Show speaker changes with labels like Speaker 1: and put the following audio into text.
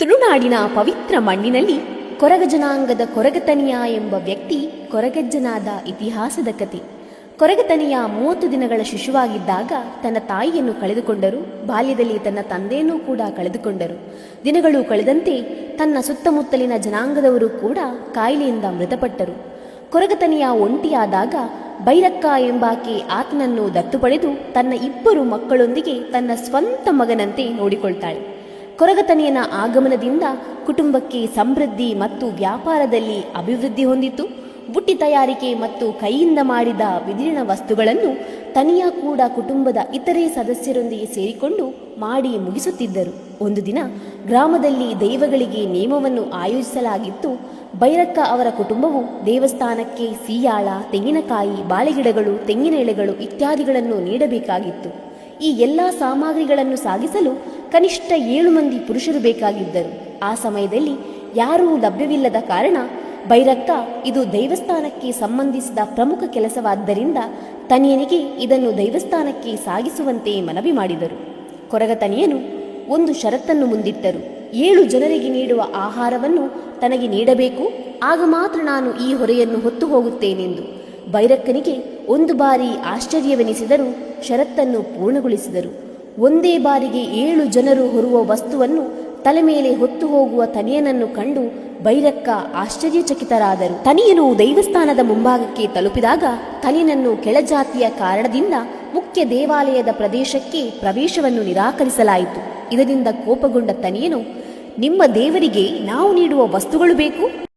Speaker 1: ತುಳುನಾಡಿನ ಪವಿತ್ರ ಮಣ್ಣಿನಲ್ಲಿ ಕೊರಗ ಜನಾಂಗದ ಕೊರಗತನಿಯ ಎಂಬ ವ್ಯಕ್ತಿ ಕೊರಗಜ್ಜನಾದ ಇತಿಹಾಸದ ಕತೆ. ಕೊರಗತನಿಯ ಮೂವತ್ತು ದಿನಗಳ ಶಿಶುವಾಗಿದ್ದಾಗ ತನ್ನ ತಾಯಿಯನ್ನು ಕಳೆದುಕೊಂಡರು, ಬಾಲ್ಯದಲ್ಲಿ ತನ್ನ ತಂದೆಯನ್ನು ಕೂಡ ಕಳೆದುಕೊಂಡರು. ದಿನಗಳು ಕಳೆದಂತೆ ತನ್ನ ಸುತ್ತಮುತ್ತಲಿನ ಜನಾಂಗದವರು ಕೂಡ ಕಾಯಿಲೆಯಿಂದ ಮೃತಪಟ್ಟರು. ಕೊರಗತನಿಯ ಒಂಟಿಯಾದಾಗ ಬೈರಕ್ಕ ಎಂಬಾಕೆ ಆತನನ್ನು ದತ್ತು ಪಡೆದು ತನ್ನ ಇಬ್ಬರು ಮಕ್ಕಳೊಂದಿಗೆ ತನ್ನ ಸ್ವಂತ ಮಗನಂತೆ ನೋಡಿಕೊಳ್ತಾಳೆ. ಕೊರಗತನಿಯನ ಆಗಮನದಿಂದ ಕುಟುಂಬಕ್ಕೆ ಸಮೃದ್ಧಿ ಮತ್ತು ವ್ಯಾಪಾರದಲ್ಲಿ ಅಭಿವೃದ್ಧಿ ಹೊಂದಿತು. ಬುಟ್ಟಿ ತಯಾರಿಕೆ ಮತ್ತು ಕೈಯಿಂದ ಮಾಡಿದ ಬಿದಿರಿನ ವಸ್ತುಗಳನ್ನು ತನಿಯ ಕೂಡ ಕುಟುಂಬದ ಇತರೆ ಸದಸ್ಯರೊಂದಿಗೆ ಸೇರಿಕೊಂಡು ಮಾಡಿ ಮುಗಿಸುತ್ತಿದ್ದರು. ಒಂದು ದಿನ ಗ್ರಾಮದಲ್ಲಿ ದೈವಗಳಿಗೆ ನೇಮವನ್ನು ಆಯೋಜಿಸಲಾಗಿತ್ತು. ಭೈರಕ್ಕ ಅವರ ಕುಟುಂಬವು ದೇವಸ್ಥಾನಕ್ಕೆ ಸೀಯಾಳ, ತೆಂಗಿನಕಾಯಿ, ಬಾಳೆಗಿಡಗಳು, ತೆಂಗಿನ ಎಳೆಗಳು ಇತ್ಯಾದಿಗಳನ್ನು ನೀಡಬೇಕಾಗಿತ್ತು. ಈ ಎಲ್ಲ ಸಾಮಗ್ರಿಗಳನ್ನು ಸಾಗಿಸಲು ಕನಿಷ್ಠ ಏಳು ಮಂದಿ ಪುರುಷರು ಬೇಕಾಗಿದ್ದರು. ಆ ಸಮಯದಲ್ಲಿ ಯಾರೂ ಲಭ್ಯವಿಲ್ಲದ ಕಾರಣ ಭೈರಕ್ಕ ಇದು ದೈವಸ್ಥಾನಕ್ಕೆ ಸಂಬಂಧಿಸಿದ ಪ್ರಮುಖ ಕೆಲಸವಾದ್ದರಿಂದ ತನಿಯನಿಗೆ ಇದನ್ನು ದೈವಸ್ಥಾನಕ್ಕೆ ಸಾಗಿಸುವಂತೆ ಮನವಿ ಮಾಡಿದರು. ಕೊರಗ ತನಿಯನು ಒಂದು ಷರತ್ತನ್ನು ಮುಂದಿಟ್ಟರು. ಏಳು ಜನರಿಗೆ ನೀಡುವ ಆಹಾರವನ್ನು ತನಗೆ ನೀಡಬೇಕು. ಆಗ ಮಾತ್ರ ನಾನು ಈ ಹೊರೆಯನ್ನು ಹೊತ್ತು ಹೋಗುತ್ತೇನೆಂದು. ಭೈರಕ್ಕನಿಗೆ ಒಂದು ಬಾರಿ ಆಶ್ಚರ್ಯವೆನಿಸಿದರೂ ಷರತ್ತನ್ನು ಪೂರ್ಣಗೊಳಿಸಿದರು. ಒಂದೇ ಬಾರಿಗೆ ಏಳು ಜನರು ಹೊರುವ ವಸ್ತುವನ್ನು ತಲೆ ಮೇಲೆ ಹೊತ್ತು ಹೋಗುವ ತನಿಯನನ್ನು ಕಂಡು ಬೈರಕ್ಕ ಆಶ್ಚರ್ಯಚಕಿತರಾದರು. ತನಿಯನು ದೈವಸ್ಥಾನದ ಮುಂಭಾಗಕ್ಕೆ ತಲುಪಿದಾಗ ತನಿಯನನ್ನು ಕೆಳಜಾತಿಯ ಕಾರಣದಿಂದ ಮುಖ್ಯ ದೇವಾಲಯದ ಪ್ರದೇಶಕ್ಕೆ ಪ್ರವೇಶವನ್ನು ನಿರಾಕರಿಸಲಾಯಿತು. ಇದರಿಂದ ಕೋಪಗೊಂಡ ತನಿಯನು, ನಿಮ್ಮ ದೇವರಿಗೆ ನಾವು ನೀಡುವ ವಸ್ತುಗಳು ಬೇಕು?